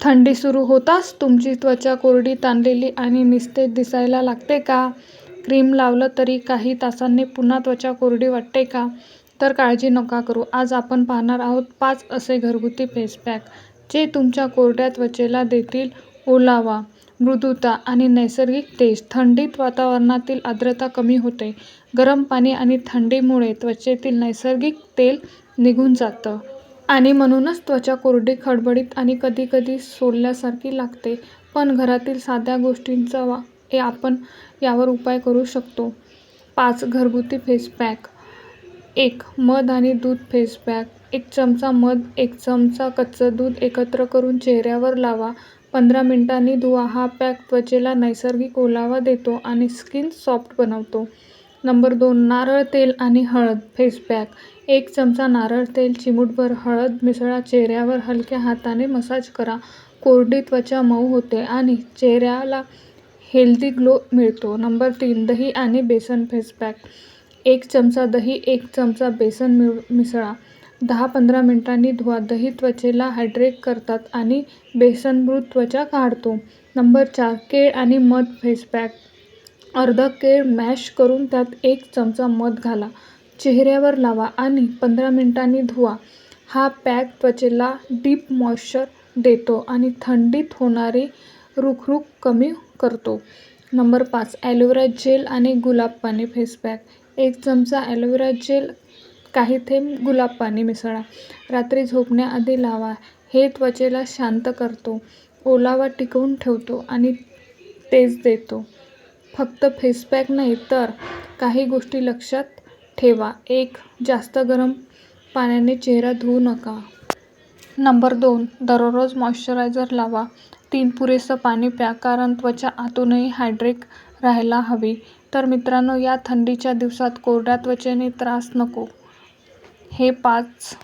थंडी सुरू होताच तुमची त्वचा कोरडी, ताणलेली आणि निस्तेज दिसायला लागते का? क्रीम लावलं तरी काही तासांनी पुन्हा त्वचा कोरडी वाटते का? तर काळजी नका करू. आज आपण पाहणार आहोत पाच असे घरगुती फेस पॅक, जे तुमच्या कोरड्या त्वचेला देतील ओलावा, मृदुता आणि नैसर्गिक तेज. थंडीत वातावरणातील आर्द्रता कमी होते, गरम पाणी आणि थंडीमुळे त्वचेतील नैसर्गिक तेल निघून जातं. आणि म्हणूनच त्वचा कोरडी, खडबडीत आणि कधीकधी सोलल्यासारखी लागते. पण घरातील साध्या गोष्टींचा आपण यावर उपाय करू शकतो. पाच घरगुती फेस पॅक. एक. मध आणि दूध फेस पॅक. एक चमचा मध, एक चमचा कच्चं दूध एकत्र करून चेहऱ्यावर लावा. पंधरा मिनिटांनी धुवा. हा पॅक त्वचेला नैसर्गिक ओलावा देतो आणि स्किन सॉफ्ट बनवतो. नंबर दोन. नारळ तेल आणि हळद फेस पॅक. एक चमचा नारळ तेल, चिमूटभर हळद मिसळा. चेहऱ्यावर हलक्या हाताने मसाज करा. कोरडी त्वचा मऊ होते आणि चेहऱ्याला हेल्दी ग्लो मिळतो. नंबर तीन. दही आणि बेसन फेस पॅक. एक चमचा दही, एक चमचा बेसन मिसळा. दहा-पंधरा मिनिटांनी धुवा. दही त्वचेला हायड्रेट करतात आणि बेसन मृत त्वचा काढतो. नंबर चार. केळ आणि मध फेस पॅक. अर्धा केळ मॅश करून त्यात एक चमचा मध घाला. चेहऱ्यावर लावा आणि पंधरा मिनिटांनी धुवा. हा पॅक त्वचेला डीप मॉइश्चर देतो आणि थंडीत होणारी रुखरुख कमी करतो. नंबर पाच. ॲलोवेरा जेल आणि गुलाब पाणी फेस पॅक. एक चमचा ॲलोवेरा जेल, काही थेंब गुलाब पाणी मिसळा. रात्री झोपण्याआधी लावा. हे त्वचेला शांत करतो, ओलावा टिकवून ठेवतो आणि तेज देतो. फक्त फेस पॅक नाही, तर काही गोष्टी लक्षात ठेवा एक. जास्त गरम पाण्याने चेहरा धुवू नका. नंबर दोन. दररोज मॉइश्चरायझर लावा. तीन. पुरेसं पाणी प्या, कारण त्वचा आतूनही हायड्रेट राहायला हवी. तर मित्रांनो, या थंडीच्या दिवसात कोरड्या त्वचेने त्रास नको. हे पाच